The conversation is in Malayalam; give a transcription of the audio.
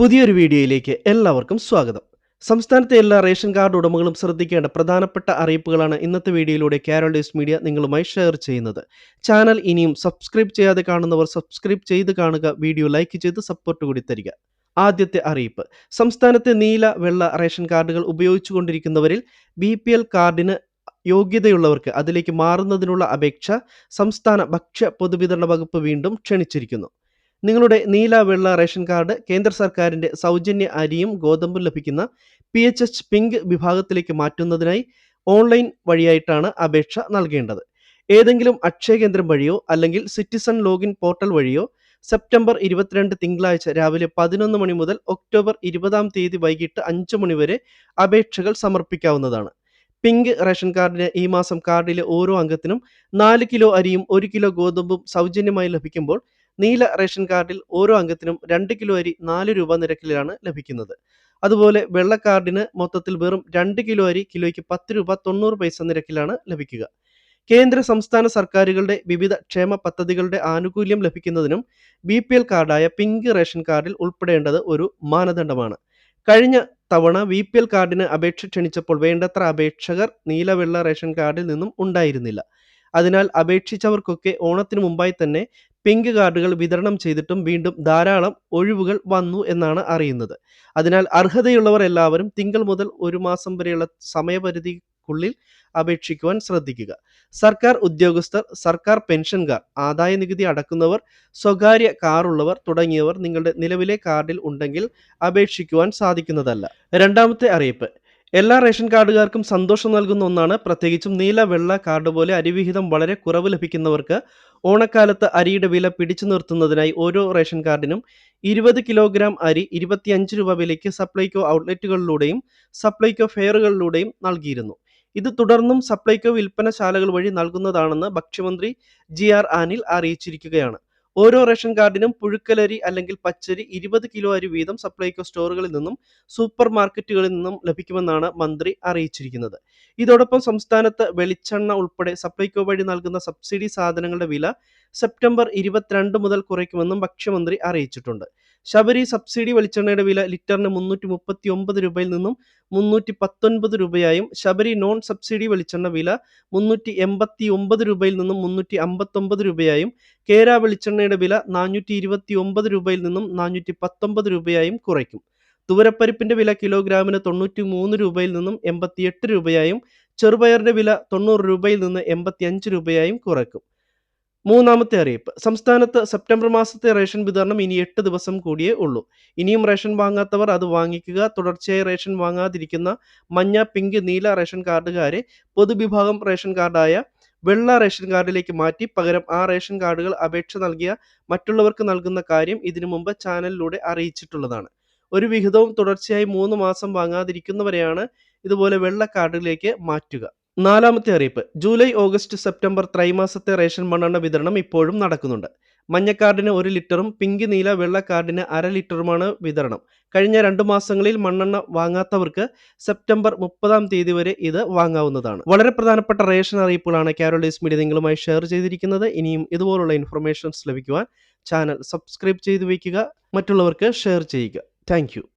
പുതിയൊരു വീഡിയോയിലേക്ക് എല്ലാവർക്കും സ്വാഗതം. സംസ്ഥാനത്തെ എല്ലാ റേഷൻ കാർഡ് ഉടമകളും ശ്രദ്ധിക്കേണ്ട പ്രധാനപ്പെട്ട അറിയിപ്പുകളാണ് ഇന്നത്തെ വീഡിയോയിലൂടെ കേരള ഡേസ് മീഡിയ നിങ്ങളുമായി ഷെയർ ചെയ്യുന്നത്. ചാനൽ ഇനിയും സബ്സ്ക്രൈബ് ചെയ്യാതെ കാണുന്നവർ സബ്സ്ക്രൈബ് ചെയ്ത് കാണുക വീഡിയോ ലൈക്ക് ചെയ്ത് സപ്പോർട്ട് കൂടി തരിക. ആദ്യത്തെ അറിയിപ്പ്. സംസ്ഥാനത്തെ നീല വെള്ള റേഷൻ കാർഡുകൾ ഉപയോഗിച്ചുകൊണ്ടിരിക്കുന്നവരിൽ ബി പി എൽ കാർഡിന് യോഗ്യതയുള്ളവർക്ക് അതിലേക്ക് മാറുന്നതിനുള്ള അപേക്ഷ സംസ്ഥാന ഭക്ഷ്യ പൊതുവിതരണ വകുപ്പ് വീണ്ടും ക്ഷണിച്ചിരിക്കുന്നു. നിങ്ങളുടെ നീല വെള്ള റേഷൻ കാർഡ് കേന്ദ്ര സർക്കാരിന്റെ സൗജന്യ അരിയും ഗോതമ്പും ലഭിക്കുന്ന പി എച്ച് എച്ച് പിങ്ക് വിഭാഗത്തിലേക്ക് മാറ്റുന്നതിനായി ഓൺലൈൻ വഴിയായിട്ടാണ് അപേക്ഷ നൽകേണ്ടത്. ഏതെങ്കിലും അക്ഷയ കേന്ദ്രം വഴിയോ അല്ലെങ്കിൽ സിറ്റിസൺ ലോഗിൻ പോർട്ടൽ വഴിയോ സെപ്റ്റംബർ ഇരുപത്തിരണ്ട് തിങ്കളാഴ്ച രാവിലെ പതിനൊന്ന് മണി മുതൽ ഒക്ടോബർ ഇരുപതാം തീയതി വൈകിട്ട് അഞ്ച് മണി വരെ അപേക്ഷകൾ സമർപ്പിക്കാവുന്നതാണ്. പിങ്ക് റേഷൻ കാർഡിന് ഈ മാസം കാർഡിലെ ഓരോ അംഗത്തിനും നാല് കിലോ അരിയും ഒരു കിലോ ഗോതമ്പും സൗജന്യമായി ലഭിക്കുമ്പോൾ നീല റേഷൻ കാർഡിൽ ഓരോ അംഗത്തിനും രണ്ട് കിലോ അരി നാല് രൂപ നിരക്കിലാണ് ലഭിക്കുന്നത്. അതുപോലെ വെള്ള കാർഡിന് മൊത്തത്തിൽ വെറും രണ്ട് കിലോ അരി കിലോയ്ക്ക് പത്ത് രൂപ തൊണ്ണൂറ് പൈസ നിരക്കിലാണ് ലഭിക്കുക. കേന്ദ്ര സംസ്ഥാന സർക്കാരുകളുടെ വിവിധ ക്ഷേമ പദ്ധതികളുടെ ആനുകൂല്യം ലഭിക്കുന്നതിനും ബി പി എൽ കാർഡായ പിങ്ക് റേഷൻ കാർഡിൽ ഉൾപ്പെടേണ്ടത് ഒരു മാനദണ്ഡമാണ്. കഴിഞ്ഞ തവണ ബി പി എൽ കാർഡിന് അപേക്ഷ ക്ഷണിച്ചപ്പോൾ വേണ്ടത്ര അപേക്ഷകർ നീലവെള്ള റേഷൻ കാർഡിൽ നിന്നും ഉണ്ടായിരുന്നില്ല. അതിനാൽ അപേക്ഷിച്ചവർക്കൊക്കെ ഓണത്തിന് മുമ്പായി തന്നെ പിങ്ക് കാർഡുകൾ വിതരണം ചെയ്തിട്ടും വീണ്ടും ധാരാളം ഒഴിവുകൾ വന്നു എന്നാണ് അറിയുന്നത്. അതിനാൽ അർഹതയുള്ളവർ എല്ലാവരും തിങ്കൾ മുതൽ ഒരു മാസം വരെയുള്ള സമയപരിധിക്കുള്ളിൽ അപേക്ഷിക്കുവാൻ ശ്രദ്ധിക്കുക. സർക്കാർ ഉദ്യോഗസ്ഥർ സർക്കാർ പെൻഷൻകാർ ആദായ നികുതി അടക്കുന്നവർ സ്വകാര്യ കാറുള്ളവർ തുടങ്ങിയവർ നിങ്ങളുടെ നിലവിലെ കാർഡിൽ ഉണ്ടെങ്കിൽ അപേക്ഷിക്കുവാൻ സാധിക്കുന്നതല്ല. രണ്ടാമത്തെ അറിയിപ്പ്. എല്ലാ റേഷൻ കാർഡുകാർക്കും സന്തോഷം നൽകുന്ന ഒന്നാണ്. പ്രത്യേകിച്ചും നീല വെള്ള കാർഡ് പോലെ അരിവിഹിതം വളരെ കുറവ് ലഭിക്കുന്നവർക്ക് ഓണക്കാലത്ത് അരിയുടെ വില പിടിച്ചു നിർത്തുന്നതിനായി ഓരോ റേഷൻ കാർഡിനും ഇരുപത് കിലോഗ്രാം അരി ഇരുപത്തിയഞ്ച് രൂപ വിലയ്ക്ക് സപ്ലൈകോ ഔട്ട്ലെറ്റുകളിലൂടെയും സപ്ലൈകോ ഫെയറുകളിലൂടെയും നൽകിയിരുന്നു. ഇത് തുടർന്നും സപ്ലൈകോ വിൽപ്പനശാലകൾ വഴി നൽകുന്നതാണെന്ന് ഭക്ഷ്യമന്ത്രി ജി ആർ ആനിൽ അറിയിച്ചിരിക്കുകയാണ്. ഓരോ റേഷൻ കാർഡിനും പുഴുക്കലരി അല്ലെങ്കിൽ പച്ചരി ഇരുപത് കിലോ അരി വീതം സപ്ലൈകോ സ്റ്റോറുകളിൽ നിന്നും സൂപ്പർ മാർക്കറ്റുകളിൽ നിന്നും ലഭിക്കുമെന്നാണ് മന്ത്രി അറിയിച്ചിരിക്കുന്നത്. ഇതോടൊപ്പം സംസ്ഥാനത്ത് വെളിച്ചെണ്ണ ഉൾപ്പെടെ സപ്ലൈകോ വഴി നൽകുന്ന സബ്സിഡി സാധനങ്ങളുടെ വില സെപ്റ്റംബർ ഇരുപത്തിരണ്ട് മുതൽ കുറയ്ക്കുമെന്നും ഭക്ഷ്യമന്ത്രി അറിയിച്ചിട്ടുണ്ട്. ശബരി സബ്സിഡി വെളിച്ചെണ്ണയുടെ വില ലിറ്ററിന് മുന്നൂറ്റി മുപ്പത്തി ഒമ്പത് രൂപയിൽ നിന്നും മുന്നൂറ്റി പത്തൊൻപത് രൂപയായും ശബരി നോൺ സബ്സിഡി വെളിച്ചെണ്ണ വില മുന്നൂറ്റി എൺപത്തി ഒമ്പത് രൂപയിൽ നിന്നും മുന്നൂറ്റി അമ്പത്തൊമ്പത് രൂപയായും കേര വെളിച്ചെണ്ണയുടെ വില നാനൂറ്റി ഇരുപത്തി ഒമ്പത് രൂപയിൽ നിന്നും നാനൂറ്റി പത്തൊമ്പത് രൂപയായും കുറയ്ക്കും. തുവരപ്പരിപ്പിന്റെ വില കിലോഗ്രാമിന് തൊണ്ണൂറ്റി മൂന്ന് രൂപയിൽ നിന്നും എൺപത്തിയെട്ട് രൂപയായും ചെറുപയറിന്റെ വില തൊണ്ണൂറ് രൂപയിൽ നിന്ന് എൺപത്തി അഞ്ച് രൂപയായും കുറയ്ക്കും. മൂന്നാമത്തെ അറിയിപ്പ്. സംസ്ഥാനത്ത് സെപ്റ്റംബർ മാസത്തെ റേഷൻ വിതരണം ഇനി എട്ട് ദിവസം കൂടിയേ ഉള്ളൂ. ഇനിയും റേഷൻ വാങ്ങാത്തവർ അത് വാങ്ങിക്കുക തുടർച്ചയായി റേഷൻ വാങ്ങാതിരിക്കുന്ന മഞ്ഞ പിങ്ക് നീല റേഷൻ കാർഡുകാരെ പൊതുവിഭാഗം റേഷൻ കാർഡായ വെള്ള റേഷൻ കാർഡിലേക്ക് മാറ്റി പകരം ആ റേഷൻ കാർഡുകൾ അപേക്ഷ നൽകിയ മറ്റുള്ളവർക്ക് നൽകുന്ന കാര്യം ഇതിനു മുമ്പ് ചാനലിലൂടെ അറിയിച്ചിട്ടുള്ളതാണ്. ഒരു വിഹിതവും തുടർച്ചയായി മൂന്ന് മാസം വാങ്ങാതിരിക്കുന്നവരെയാണ് ഇതുപോലെ വെള്ള കാർഡിലേക്ക് മാറ്റുക. നാലാമത്തെ അറിയിപ്പ്. ജൂലൈ ഓഗസ്റ്റ് സെപ്റ്റംബർ ത്രൈമാസത്തെ റേഷൻ മണ്ണെണ്ണ വിതരണം ഇപ്പോഴും നടക്കുന്നുണ്ട്. മഞ്ഞ കാർഡിന് ഒരു ലിറ്ററും പിങ്ക് നീല വെള്ള കാർഡിന് അര ലിറ്ററുമാണ് വിതരണം. കഴിഞ്ഞ രണ്ട് മാസങ്ങളിൽ മണ്ണെണ്ണ വാങ്ങാത്തവർക്ക് സെപ്റ്റംബർ മുപ്പതാം തീയതി വരെ ഇത് വാങ്ങാവുന്നതാണ്. വളരെ പ്രധാനപ്പെട്ട റേഷൻ അറിയിപ്പുകളാണ് കാരോളീസ് മീഡിയ നിങ്ങളുമായി ഷെയർ ചെയ്തിരിക്കുന്നത്. ഇനിയും ഇതുപോലുള്ള ഇൻഫർമേഷൻസ് ലഭിക്കുവാൻ ചാനൽ സബ്സ്ക്രൈബ് ചെയ്തു വയ്ക്കുക. മറ്റുള്ളവർക്ക് ഷെയർ ചെയ്യുക. താങ്ക്